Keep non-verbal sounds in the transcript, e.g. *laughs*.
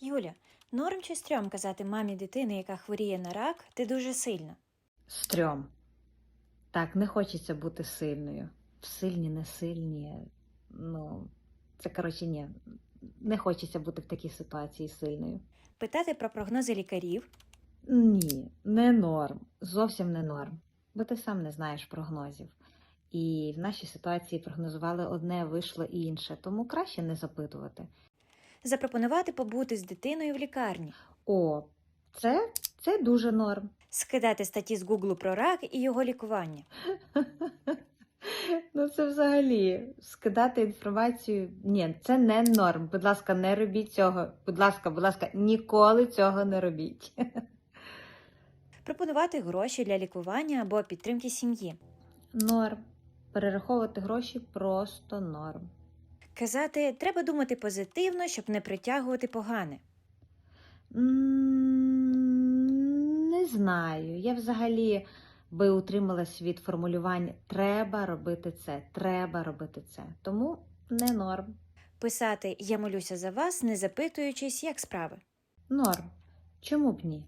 Юля, норм чи стрьом казати мамі дитини, яка хворіє на рак, ти дуже сильна. Стрьом. Так, не хочеться бути сильною. Сильні, не сильні. Ну, це коротше, ні. Не хочеться бути в такій ситуації сильною. Питати про прогнози лікарів, Ні, не норм. Зовсім не норм. Бо ти сам не знаєш прогнозів. І в нашій ситуації прогнозували одне, вийшло інше, тому краще не запитувати. Запропонувати побути з дитиною в лікарні, О, це, це дуже норм. скидати статті з Гуглу про рак і його лікування, *laughs* Ну, це взагалі скидати інформацію. Ні, це не норм. Будь ласка, не робіть цього. Будь ласка, будь ласка, ніколи цього не робіть. *laughs* пропонувати гроші для лікування або підтримки сім'ї, Норм. Перераховувати гроші просто норм. Казати треба думати позитивно, щоб не притягувати погане. Не знаю. Я взагалі би утрималась від формулювань треба робити це, треба робити це. Тому не норм. Писати Я молюся за вас, не запитуючись, як справи. Норм. Чому б ні?